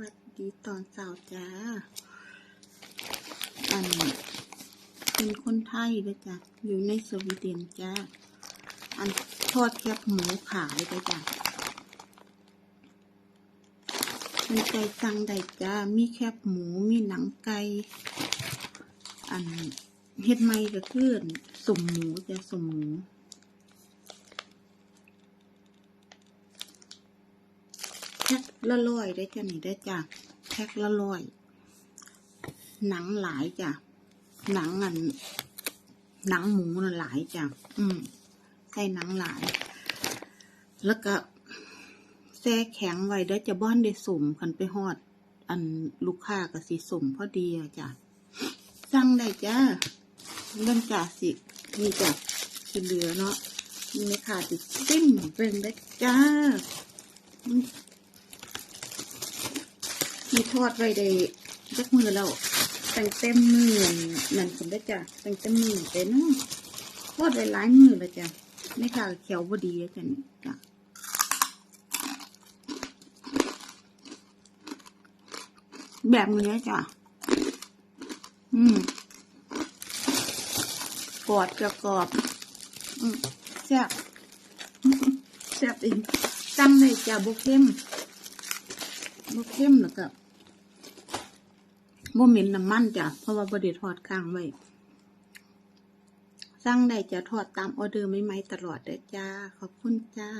วัสดีตอนเช้าจ้า อัน เป็นคนไทยเลยจ้ะ อยู่ในสวีเดนจ้า อันทอดแคบหมูขายเลยจ้ะเป็นใจสั่งได้จ้า มีแคบหมู มีหนังไก่ อันเฮ็ดไม่ก็คือสมหมูจ้ะสมหมู แพ็คละร้อยได้จ้ะนี่ได้จ้ะแพ็คละร้อย หนังหลายจ้ะหนังอันหนังหมูน่ะหลายจ้ะอืมใส่หนังหลาย แล้วก็แช่แข็งไว้ได้จะบ้อนได้สุ่มคันไปฮอด อันลูกค้าก็สิสุ่มพอดีอะจ้ะสั่งได้จ้าเริ่มจ่าสินี่จ้ะที่เหลือเนาะนี่ไม่ขาดติดซิ่มเป็นได้จ้าอืม ที่ทอดไว้ได้จักมือแล้วตั้งเต็มมือนั่นผมได้จ้ะตั้งเต็มมือแต่เนทอดไว้หลายมือแล้วจ้ะไม่ค่ะเขียวบดีจ้ะจ้ะแบบนี้จ้ะ อืมกรอบจะกรอบ อืมแซ่บแซ่บอีกจังเลยจ้ะบุเข้มบ่เข้มแล้วก็ บ่เหม็นน้ำมันจ้ะ เพราะว่าบ่ได้ทอดค้างไว้ สั่งได้จะทอดตามออเดอร์ไม่ไหมๆตลอดเด้อจ้า ขอบคุณจ้า